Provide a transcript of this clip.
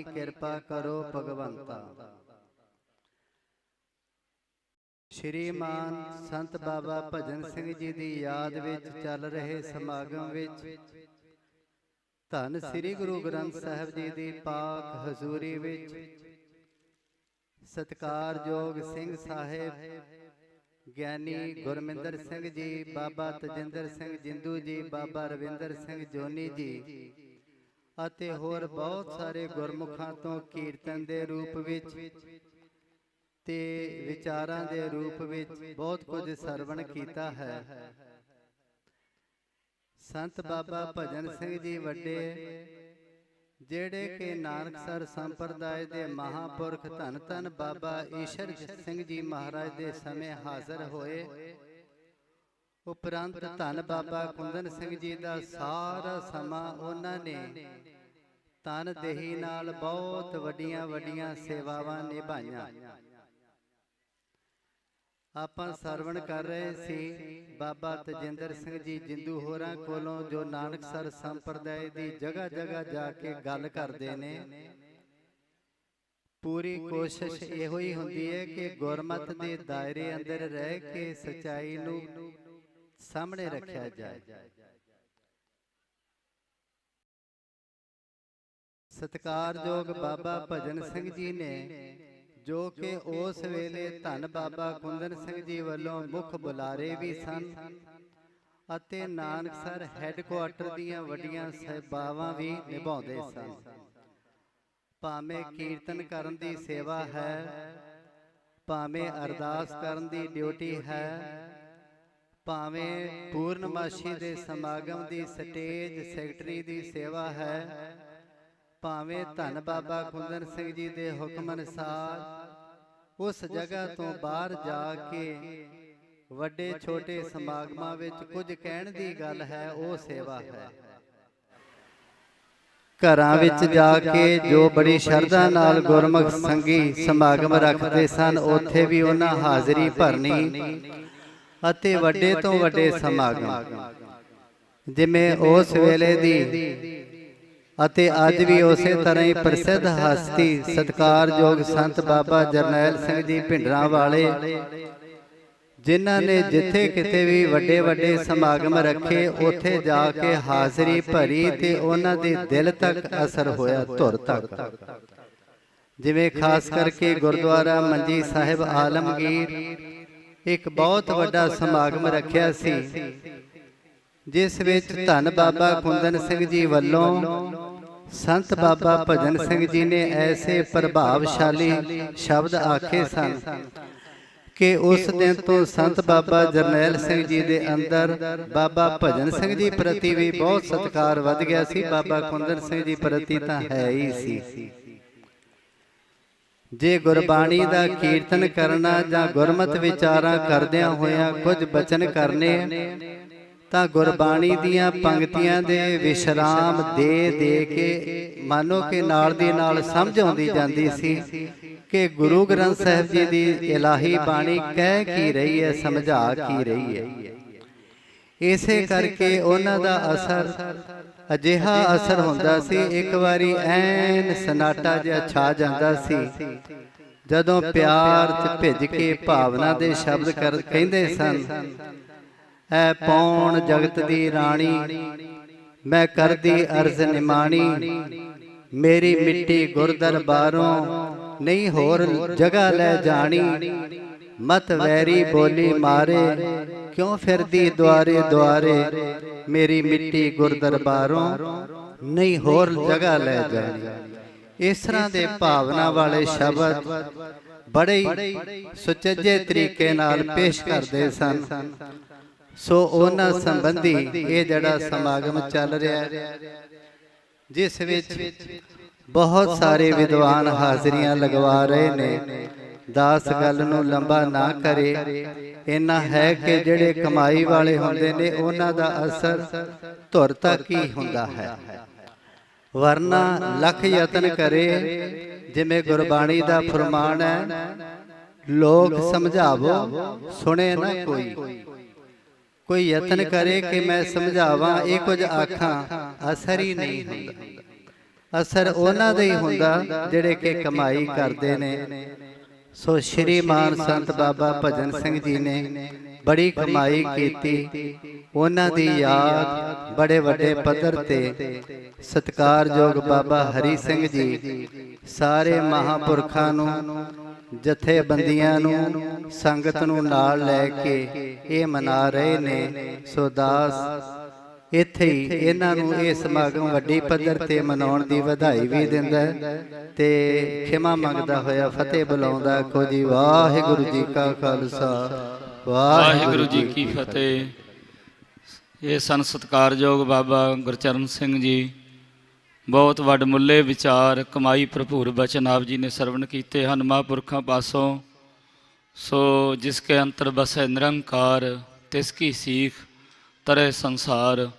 ਆਪਣੀ ਕਿਰਪਾ ਕਰੋ ਭਗਵੰਤਾ। ਸ਼੍ਰੀਮਾਨ ਸੰਤ ਬਾਬਾ ਭਜਨ ਸਿੰਘ ਜੀ ਦੀ ਯਾਦ ਵਿੱਚ ਚੱਲ ਰਹੇ ਸਮਾਗਮ ਵਿੱਚ ਧੰਨ ਸ੍ਰੀ ਗੁਰੂ ਗ੍ਰੰਥ ਸਾਹਿਬ ਜੀ ਦੀ ਪਾਕ ਹਜ਼ੂਰੀ ਵਿੱਚ ਸਤਿਕਾਰਯੋਗ ਸਿੰਘ ਸਾਹਿਬ, ਗਿਆਨੀ ਗੁਰਮਿੰਦਰ ਸਿੰਘ ਜੀ, ਬਾਬਾ ਤਜਿੰਦਰ ਸਿੰਘ ਜਿੰਦੂ ਜੀ, ਬਾਬਾ ਰਵਿੰਦਰ ਸਿੰਘ ਜੋਨੀ ਜੀ ਅਤੇ ਹੋਰ ਬਹੁਤ ਸਾਰੇ ਗੁਰਮੁਖਾਂ ਤੋਂ ਕੀਰਤਨ ਦੇ ਰੂਪ ਵਿੱਚ ਤੇ ਵਿਚਾਰਾਂ ਦੇ ਰੂਪ ਵਿੱਚ ਬਹੁਤ ਕੁਝ ਸਰਵਣ ਕੀਤਾ ਹੈ। ਸੰਤ ਬਾਬਾ ਭਜਨ ਸਿੰਘ ਜੀ ਵੱਡੇ ਜਿਹੜੇ ਕਿ ਨਾਨਕਸਰ ਸੰਪਰਦਾਇ ਦੇ ਮਹਾਪੁਰਖ ਧੰਨ ਧੰਨ ਬਾਬਾ ਈਸ਼ਰ ਸਿੰਘ ਜੀ ਮਹਾਰਾਜ ਦੇ ਸਮੇਂ ਹਾਜ਼ਰ ਹੋਏ। ਉਪਰੰਤ ਧੰਨ ਬਾਬਾ ਕੁੰਦਨ ਸਿੰਘ ਜੀ ਦਾ ਸਾਰਾ ਸਮਾਂ ਉਹਨਾਂ ਨੇ ਤਨ ਦੇਹੀ ਨਾਲ ਬਹੁਤ ਵੱਡੀਆਂ ਵੱਡੀਆਂ ਸੇਵਾਵਾਂ ਨਿਭਾਈਆਂ। ਆਪਾਂ ਸਰਵਣ ਕਰ ਰਹੇ ਸੀ ਬਾਬਾ ਤਜਿੰਦਰ ਸਿੰਘ ਜੀ ਜਿੰਦੂ ਹੋਰਾਂ ਕੋਲੋਂ ਜੋ ਨਾਨਕਸਰ ਸੰਪਰਦਾਇ ਦੀ ਜਗ੍ਹਾ ਜਗ੍ਹਾ ਜਾ ਕੇ ਗੱਲ ਕਰਦੇ ਨੇ। ਪੂਰੀ ਕੋਸ਼ਿਸ਼ ਇਹੋ ਹੀ ਹੁੰਦੀ ਹੈ ਕਿ ਗੁਰਮਤ ਦੇ ਦਾਇਰੇ ਅੰਦਰ ਰਹਿ ਕੇ ਸਚਾਈ ਨੂੰ ਸਾਹਮਣੇ ਰੱਖਿਆ ਜਾਏ। ਸਤਿਕਾਰਯੋਗ ਬਾਬਾ ਭਜਨ ਸਿੰਘ ਜੀ ਨੇ ਜੋ ਕਿ ਉਸ ਵੇਲੇ ਧੰਨ ਬਾਬਾ ਕੁੰਦਨ ਸਿੰਘ ਜੀ ਵੱਲੋਂ ਮੁੱਖ ਬੁਲਾਰੇ ਵੀ ਸਨ ਅਤੇ ਨਾਨਕਸਰ ਹੈੱਡਕੁਆਟਰ ਦੀਆਂ ਵੱਡੀਆਂ ਸਹਿਬਾਵਾਂ ਵੀ ਨਿਭਾਉਂਦੇ ਸਨ। ਭਾਵੇਂ ਕੀਰਤਨ ਕਰਨ ਦੀ ਸੇਵਾ ਹੈ ਭਾਵੇਂ ਅਰਦਾਸ ਕਰਨ ਦੀ ਡਿਊਟੀ ਹੈ ਭਾਵੇਂ ਪੂਰਨਮਾਸ਼ੀ ਦੇ ਸਮਾਗਮ ਦੀ ਸਟੇਜ ਸੈਕਟਰੀ ਦੀ ਸੇਵਾ ਹੈ ਭਾਵੇਂ ਧੰਨ ਬਾਬਾ ਕੁੰਦਨ ਸਿੰਘ ਜੀ ਦੇ ਹੁਕਮ ਅਨੁਸਾਰ ਉਸ ਜਗ੍ਹਾ ਤੋਂ ਬਾਹਰ ਜਾ ਕੇ ਵੱਡੇ ਛੋਟੇ ਸਮਾਗਮਾਂ ਵਿੱਚ ਕੁਝ ਕਹਿਣ ਦੀ ਗੱਲ ਹੈ ਉਹ ਸੇਵਾ ਹੈ। ਘਰਾਂ ਵਿੱਚ ਜਾ ਕੇ ਜੋ ਬੜੀ ਸ਼ਰਧਾ ਨਾਲ ਗੁਰਮੁਖ ਸੰਗੀ ਸਮਾਗਮ ਰੱਖਦੇ ਸਨ ਉੱਥੇ ਵੀ ਉਹਨਾਂ ਹਾਜ਼ਰੀ ਭਰਨੀ। ਅਤੇ ਵੱਡੇ ਤੋਂ ਵੱਡੇ ਸਮਾਗਮ। ਜਿਵੇਂ ਉਸ ਵੇਲੇ ਦੀ ਅਤੇ ਅੱਜ ਵੀ ਉਸੇ ਤਰ੍ਹਾਂ ਹੀ ਪ੍ਰਸਿੱਧ ਹਸਤੀ ਸਤਕਾਰਯੋਗ ਸੰਤ ਬਾਬਾ ਜਰਨੈਲ ਸਿੰਘ ਜੀ ਭਿੰਡਰਾਂ ਵਾਲੇ ਜਿਨ੍ਹਾਂ ਨੇ ਜਿੱਥੇ ਕਿਤੇ ਵੀ ਵੱਡੇ ਵੱਡੇ ਸਮਾਗਮ ਰੱਖੇ ਉੱਥੇ ਜਾ ਕੇ ਹਾਜ਼ਰੀ ਭਰੀ ਤੇ ਉਹਨਾਂ ਦੇ ਦਿਲ ਤੱਕ ਅਸਰ ਹੋਇਆ ਧੁਰ ਤੱਕ। ਜਿਵੇਂ ਖਾਸ ਕਰਕੇ ਗੁਰਦੁਆਰਾ ਮੰਜੀ ਸਾਹਿਬ ਆਲਮਗੀਰ ਇੱਕ ਬਹੁਤ ਵੱਡਾ ਸਮਾਗਮ ਰੱਖਿਆ ਸੀ, ਜਿਸ ਵਿੱਚ ਧੰਨ ਬਾਬਾ ਕੁੰਦਨ ਸਿੰਘ ਜੀ ਵੱਲੋਂ ਸੰਤ ਬਾਬਾ ਭਜਨ ਸਿੰਘ ਜੀ ਨੇ ਐਸੇ ਪ੍ਰਭਾਵਸ਼ਾਲੀ ਸ਼ਬਦ ਆਖੇ ਸਨ ਕਿ ਉਸ ਦਿਨ ਤੋਂ ਸੰਤ ਬਾਬਾ ਜਰਨੈਲ ਸਿੰਘ ਜੀ ਦੇ ਅੰਦਰ ਬਾਬਾ ਭਜਨ ਸਿੰਘ ਜੀ ਪ੍ਰਤੀ ਵੀ ਬਹੁਤ ਸਤਿਕਾਰ ਵੱਧ ਗਿਆ ਸੀ, ਬਾਬਾ ਕੁੰਦਨ ਸਿੰਘ ਜੀ ਪ੍ਰਤੀ ਤਾਂ ਹੈ ਹੀ ਸੀ। ਜੇ ਗੁਰਬਾਣੀ ਦਾ ਕੀਰਤਨ ਕਰਨਾ ਜਾਂ ਗੁਰਮਤ ਵਿਚਾਰਾਂ ਕਰਦਿਆਂ ਹੋਇਆਂ ਕੁਝ ਬਚਨ ਕਰਨੇ ਤਾਂ ਗੁਰਬਾਣੀ ਦੀਆਂ ਪੰਕਤੀਆਂ ਦੇ ਵਿਸ਼ਰਾਮ ਦੇ ਦੇ ਕੇ ਮਾਨੋ ਕੇ ਨਾਲ ਦੀ ਨਾਲ ਸਮਝ ਆਉਂਦੀ ਜਾਂਦੀ ਸੀ ਕਿ ਗੁਰੂ ਗ੍ਰੰਥ ਸਾਹਿਬ ਜੀ ਦੀ ਇਲਾਹੀ ਬਾਣੀ ਕਹਿ ਕੀ ਰਹੀ ਹੈ, ਸਮਝਾ ਕੀ ਰਹੀ ਹੈ। ਇਸੇ ਕਰਕੇ ਉਹਨਾਂ ਦਾ ਅਸਰ ਅਜਿਹਾ ਅਸਰ ਹੁੰਦਾ ਸੀ ਇੱਕ ਵਾਰੀ ਐਨ ਸਨਾਟਾ ਜਿਹਾ ਛਾ ਜਾਂਦਾ ਸੀ। ਜਦੋਂ ਪਿਆਰ ਚ ਭਿੱਜ ਕੇ ਭਾਵਨਾ ਦੇ ਸ਼ਬਦ ਕਰ ਕਹਿੰਦੇ ਸਨ ਐ ਪੌਣ ਜਗਤ ਦੀ ਰਾਣੀ? ਮੈਂ ਕਰਦੀ ਅਰਜ਼ ਨਿਮਾਣੀ। ਮੇਰੀ ਮਿੱਟੀ ਗੁਰ ਦਰਬਾਰੋਂ ਨਹੀਂ ਹੋਰ ਜਗ੍ਹਾ ਲੈ ਜਾਣੀ। ਮਤ ਵੈਰੀ ਬੋਲੀ ਮਾਰੇ। ਕਿਉਂ ਫਿਰਦੀ ਦੁਆਰੇ ਦੁਆਰੇ ਮੇਰੀ ਮਿੱਟੀ ਗੁਰ ਦਰਬਾਰੋਂ ਨਹੀਂ ਹੋਰ ਜਗ੍ਹਾ ਲੈ ਜਾਣੀ। ਇਸ ਤਰ੍ਹਾਂ ਦੇ ਭਾਵਨਾ ਵਾਲੇ ਸ਼ਬਦ ਬੜੇ ਸੁਚੱਜੇ ਤਰੀਕੇ ਨਾਲ ਪੇਸ਼ ਕਰਦੇ ਸਨ। ਸੋ ਉਹਨਾਂ ਸੰਬੰਧੀ ਇਹ ਜਿਹੜਾ ਸਮਾਗਮ ਚੱਲ ਰਿਹਾ ਹੈ ਜਿਸ ਵਿੱਚ ਬਹੁਤ ਸਾਰੇ ਵਿਦਵਾਨ ਹਾਜ਼ਰੀਆਂ ਲਗਵਾ ਰਹੇ ਨੇ। ਦਾਸ ਗੱਲ ਨੂੰ ਲੰਬਾ ਨਾ ਕਰੇ। ਇੰਨਾ ਹੈ ਕਿ ਜਿਹੜੇ ਕਮਾਈ ਵਾਲੇ ਹੁੰਦੇ ਨੇ ਉਹਨਾਂ ਦਾ ਅਸਰ ਧੁਰ ਤੱਕ ਹੀ ਹੁੰਦਾ ਹੈ? ਵਰਨਾ ਲੱਖ ਯਤਨ ਕਰੇ ਜਿਵੇਂ ਗੁਰਬਾਣੀ ਦਾ ਫਰਮਾਨ ਹੈ ਲੋਕ ਸਮਝਾਵੋ ਸੁਣੇ ਨਾ ਕੋਈ। ਕੋਈ। ਯਤਨ ਕਰੇ ਕਿ ਮੈਂ ਸਮਝਾਵਾਂ ਇਹ ਕੁਝ ਆਖਾਂ ਅਸਰ ਹੀ ਨਹੀਂ ਹੁੰਦਾ। ਅਸਰ ਉਹਨਾਂ ਦਾ ਹੀ ਹੁੰਦਾ ਜਿਹੜੇ ਕਿ ਕਮਾਈ ਕਰਦੇ ਨੇ। ਸੋ ਸ਼੍ਰੀਮਾਨ ਸੰਤ ਬਾਬਾ ਭਜਨ ਸਿੰਘ ਜੀ ਨੇ ਬੜੀ ਕਮਾਈ ਕੀਤੀ। ਉਹਨਾਂ ਦੀ ਯਾਦ ਬੜੇ ਵੱਡੇ ਪੱਧਰ ਤੇ ਸਤਿਕਾਰਯੋਗ ਬਾਬਾ ਹਰੀ ਸਿੰਘ ਜੀ ਸਾਰੇ ਮਹਾਪੁਰਖਾਂ ਨੂੰ ਜਥੇਬੰਦੀਆਂ ਨੂੰ ਸੰਗਤ ਨੂੰ ਨਾਲ ਲੈ ਕੇ ਇਹ ਮਨਾ ਰਹੇ ਨੇ। ਸੋ ਦਾਸ ਇੱਥੇ ਹੀ ਇਹਨਾਂ ਨੂੰ ਇਹ ਸਮਾਗਮ ਵੱਡੀ ਪੱਧਰ ਤੇ ਮਨਾਉਣ ਦੀ ਵਧਾਈ ਵੀ ਦਿੰਦਾ ਤੇ ਖਿਮਾ ਮੰਗਦਾ ਹੋਇਆ ਫਤਿਹ ਬੁਲਾਉਂਦਾ ਕੋ ਜੀ ਵਾਹਿਗੁਰੂ ਜੀ ਕਾ ਖਾਲਸਾ। ਵਾਹਿਗੁਰੂ ਜੀ ਕੀ ਫਤਿਹ। ਇਹ ਸਨ ਸਤਿਕਾਰਯੋਗ ਬਾਬਾ ਗੁਰਚਰਨ ਸਿੰਘ ਜੀ ਬਹੁਤ ਵੱਡਮੁੱਲੇ ਵਿਚਾਰ ਕਮਾਈ ਭਰਪੂਰ ਬਚਨ ਆਪ ਜੀ ਨੇ ਸਰਵਣ ਕੀਤੇ ਹਨ ਮਹਾਂਪੁਰਖਾਂ ਪਾਸੋਂ। ਸੋ ਜਿਸ ਕੇ ਅੰਤਰ ਬਸੈ ਨਿਰੰਕਾਰ ਤਿਸ ਕੀ ਸੀਖ ਤਰੇ ਸੰਸਾਰ।